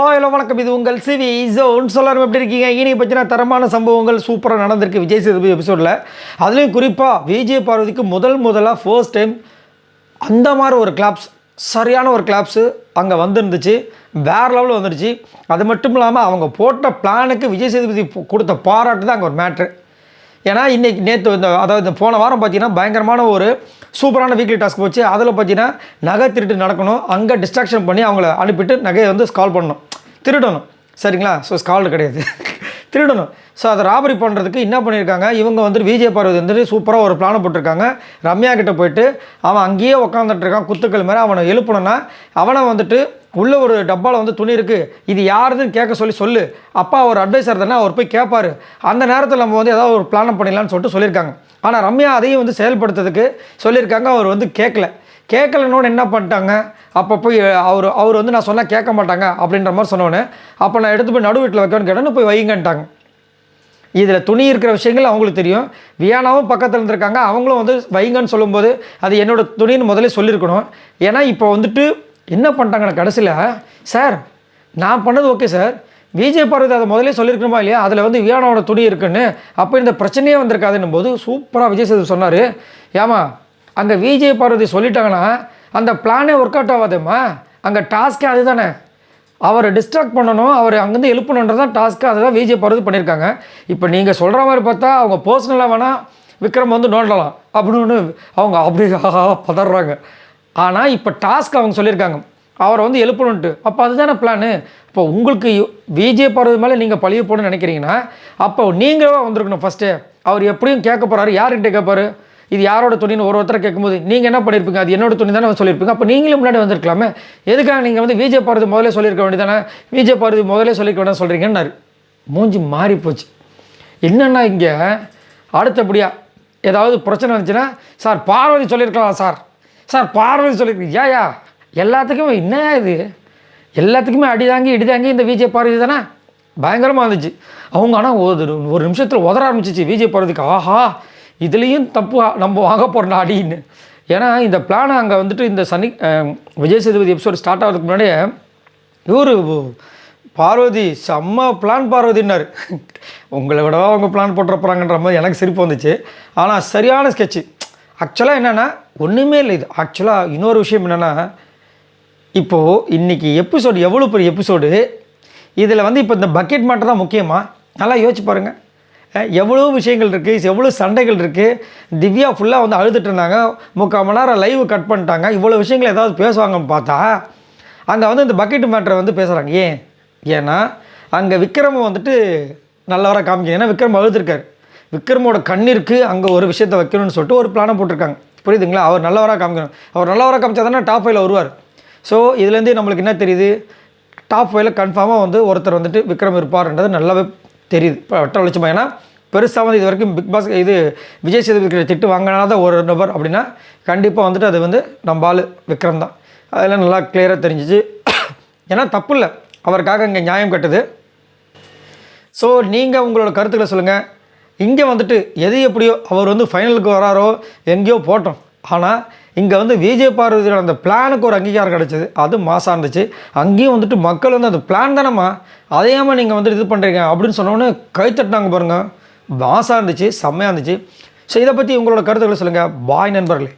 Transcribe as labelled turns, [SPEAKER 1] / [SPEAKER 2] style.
[SPEAKER 1] Hi hello வணக்கம். இது உங்கள் சிவி ஜோன். சொல்லாரும் எப்படி இருக்கீங்க? இனி பற்றின தரமான சம்பவங்கள் சூப்பராக நடந்திருக்கு. விஜய் சேதுபதி எபிசோடில் அதுலேயும் குறிப்பாக விஜய் பார்வதிக்கு முதல் முதலாக ஃபர்ஸ்ட் டைம் அந்த மாதிரி ஒரு கிளாப்ஸ் சரியான ஒரு கிளாப்ஸு அங்கே வந்துருந்துச்சு. வேறு லெவலில் வந்துருச்சு. அது மட்டும் இல்லாமல் அவங்க போட்ட பிளானுக்கு விஜய் சேதுபதி கொடுத்த பாராட்டு தான் அங்கே ஒரு மேட்ரு ஏன்னா இன்றைக்கி நேற்று இந்த அதாவது இந்த போன வாரம் பார்த்தீங்கன்னா பயங்கரமான ஒரு சூப்பரான வீக்லி டாஸ்க் போச்சு. அதில் பார்த்தீங்கன்னா நகை திருட்டு நடக்கணும். அங்கே டிஸ்ட்ராக்ஷன் பண்ணி அவங்கள அனுப்பிட்டு நகையை வந்து ஸ்கால் பண்ணணும். திருடணும். சரிங்களா? ஸோ ஸ்கால்டு கிடையாது. திருடணும். ஸோ அதை ராபரி பண்ணுறதுக்கு என்ன பண்ணியிருக்காங்க? இவங்க வந்துட்டு விஜய் பார்வதி வந்துட்டு சூப்பராக ஒரு பிளானை போட்டிருக்காங்க. ரம்யா கிட்டே போயிட்டு அவன் அங்கேயே உட்காந்துட்டு இருக்கான் குத்துக்கள் மாதிரி அவனை எழுப்பணும்னா அவனை வந்துட்டு உள்ளே ஒரு டப்பாவில் வந்து துணி இருக்குது இது யாருதுன்னு கேட்க சொல்லி சொல்லு. அப்பா ஒரு அட்வைசர் தானே அவர் போய் கேட்பாரு அந்த நேரத்தில் நம்ம வந்து ஏதாவது ஒரு பிளான் பண்ணிடலான்னு சொல்லிட்டு சொல்லியிருக்காங்க. ஆனால் ரம்யா அதையும் வந்து செயல்படுத்துறதுக்கு சொல்லியிருக்காங்க. அவர் வந்து கேட்கல கேட்கலன்னு என்ன பண்ணிட்டாங்க? அப்போ போய் அவர் அவர் வந்து நான் சொன்னால் கேட்க மாட்டாங்க அப்படின்ற மாதிரி சொன்னோன்னே அப்போ நான் எடுத்து போய் நடு வீட்டில் வைக்கணும்னு கேட்டேன்னு போய் வைங்கன்ட்டாங்க. இதில் துணி இருக்கிற விஷயங்கள் அவங்களுக்கு தெரியும். வியானாவும் பக்கத்தில் இருந்திருக்காங்க. அவங்களும் வந்து வைங்கன்னு சொல்லும்போது அது என்னோட துணின்னு முதல்ல சொல்லியிருக்கணும். ஏன்னா இப்போ வந்துட்டு என்ன பண்ணிட்டாங்கன்னா கடைசியில் சார் நான் பண்ணது ஓகே சார். விஜய் பார்வதி அதை முதலே சொல்லியிருக்கணுமா இல்லையா? அதில் வந்து வியானாவோட துணி இருக்குன்னு. அப்போ இந்த பிரச்சனையே வந்திருக்காதுன்னும் போது சூப்பராக விஜய் சேது சொன்னார். ஏமா அங்கே விஜய் பார்வதி சொல்லிட்டாங்கன்னா அந்த பிளானே ஒர்க் அவுட் ஆகாதேம்மா. அங்கே டாஸ்க்கே அதுதானே. அவரை டிஸ்ட்ராக்ட் பண்ணணும் அவர் அங்கேருந்து எழுப்பணுன்றது தான் டாஸ்க்கு அதை தான் விஜய் பருது பண்ணியிருக்காங்க. இப்போ நீங்கள் சொல்கிற மாதிரி பார்த்தா அவங்க பர்சனலாக வேணால் விக்ரம் வந்து நோண்டலாம். அப்படின்னு அவங்க அப்படி ஆஹா பதறாங்க. ஆனால் இப்போ டாஸ்க் அவங்க சொல்லியிருக்காங்க. அவரை வந்து எழுப்பணுன்ட்டு அப்போ அதுதானே பிளானு இப்போ உங்களுக்கு விஜய் பருவது மேலே நீங்கள் பழிய போகணும்னு நினைக்கிறீங்கன்னா அப்போ நீங்களே வந்திருக்கணும் ஃபஸ்ட்டு அவர் எப்படியும் கேட்க போகிறாரு யார்கிட்ட கேட்பாரு? இது யாரோட துணின்னு ஒரு ஒருத்தரை கேட்கும்போது நீங்கள் என்ன பண்ணியிருப்பீங்க அது என்னோட துணி தானே சொல்லியிருப்பீங்க அப்போ நீங்களும் முன்னாடி வந்திருக்கலாமே. எதுக்காக நீங்கள் வந்து விஜய் பாரதி முதல்ல சொல்லியிருக்க வேண்டியதானே விஜய் பாரதி முதலே சொல்லியிருக்க வேண்டாம் சொல்கிறீங்கன்னாரு மூஞ்சி மாறி போச்சு. என்னென்னா இங்கே அடுத்தபடியாக ஏதாவது பிரச்சனை வந்துச்சுன்னா சார் பார்வதி சொல்லியிருக்கலாம் சார். சார் பார்வதி சொல்லியிருக்கீங்க ஏயா எல்லாத்துக்குமே என்ன இது? எல்லாத்துக்குமே அடி தாங்கி தாங்கி இந்த விஜய் பார்வதி தானே? பயங்கரமாக இருந்துச்சு அவங்க ஆனால் ஒரு ஒரு நிமிஷத்தில் உதற ஆரம்பிச்சிச்சு விஜய் பார்வதிக்கு ஆஹா! இதுலேயும் தப்பு நம்ம வாங்க போகிறோம் அடின்னு. ஏன்னா இந்த பிளானை அங்கே வந்துட்டு இந்த சனி விஜய் சேதுபதி எபிசோடு ஸ்டார்ட் ஆகிறதுக்கு முன்னாடியே இவர் பார்வதி செம்ம பிளான் பார்வதினார் உங்களை விடவா அவங்க பிளான் போட்டுற போகிறாங்கன்ற மாதிரி எனக்கு சிரிப்பு வந்துச்சு. ஆனால் சரியான ஸ்கெட்சு ஆக்சுவலாக என்னென்னா ஒன்றுமே இல்லை இது. ஆக்சுவலாக இன்னொரு விஷயம் என்னென்னா இப்போது இன்றைக்கி எபிசோடு எவ்வளோ பெரிய எபிசோடு இதில் வந்து இப்போ இந்த பக்கெட் மட்டும் தான் முக்கியமாக நல்லா யோசிச்சு பாருங்கள் எவ்வளோ விஷயங்கள் இருக்குது எவ்வளோ சண்டைகள் இருக்குது திவ்யா ஃபுல்லாக வந்து அழுதுட்டு இருந்தாங்க. முக்கால் மணி நேரம் லைவ் கட் பண்ணிட்டாங்க. இவ்வளோ விஷயங்கள் ஏதாவது பேசுவாங்கன்னு பார்த்தா அங்கே வந்து இந்த பக்கெட் மேட்ரை வந்து பேசுகிறாங்க ஏன்? ஏன்னா அங்கே விக்ரம் வந்துட்டு நல்லவராக காமிக்க ஏன்னா விக்ரம் அழுதுருக்காரு. விக்ரமோட கண்ணிற்கு அங்கே ஒரு விஷயத்தை வைக்கணும்னு சொல்லிட்டு ஒரு பிளானை போட்டிருக்காங்க. புரியுதுங்களா? அவர் நல்லவராக காமிக்கணும் அவர் நல்லவராக காமிச்சா தானே டாப் ஃபைவ்ல வருவார். ஸோ இதுலேருந்து நம்மளுக்கு என்ன தெரியுது? டாப் ஃபைவ்ல கன்ஃபார்மாக வந்து ஒருத்தர் வந்துட்டு விக்ரம் இருப்பார்ன்றது நல்லாவே தெரியுது. இப்போ வட்ட வெளிச்சமா? ஏன்னா பெருசாக வந்து இது வரைக்கும் பிக் பாஸ் இது விஜய் சேதுபதி திட்டு வாங்கினாத ஒரு நபர் அப்படின்னா கண்டிப்பாக வந்துட்டு அது வந்து நம்ம ஆள் விக்ரம் தான். அதெல்லாம் நல்லா கிளியராக தெரிஞ்சிச்சு. ஏன்னா தப்பு இல்லை. அவருக்காக இங்கே நியாயம் கட்டுது. ஸோ நீங்கள் உங்களோட கருத்துக்களை சொல்லுங்கள் இங்கே வந்துட்டு எது எப்படியோ அவர் வந்து ஃபைனலுக்கு வராரோ எங்கேயோ போட்டோம். ஆனால் இங்கே வந்து விஜய் பார்வதியோட அந்த பிளானுக்கு ஒரு அங்கீகாரம் கிடச்சிது. அது மாசாக இருந்துச்சு. அங்கேயும் வந்துட்டு மக்கள் வந்து அந்த பிளான் தானேம்மா? அதையாமல் நீங்கள் வந்துட்டு இது பண்ணுறீங்க அப்படின்னு சொன்னோன்னே கைத்தட்டினாங்க பாருங்கள் மாசாக இருந்துச்சு செம்மையாக இருந்துச்சு. ஸோ இதை பற்றி உங்களோட கருத்துக்களை சொல்லுங்கள் பாய் நண்பர்களே.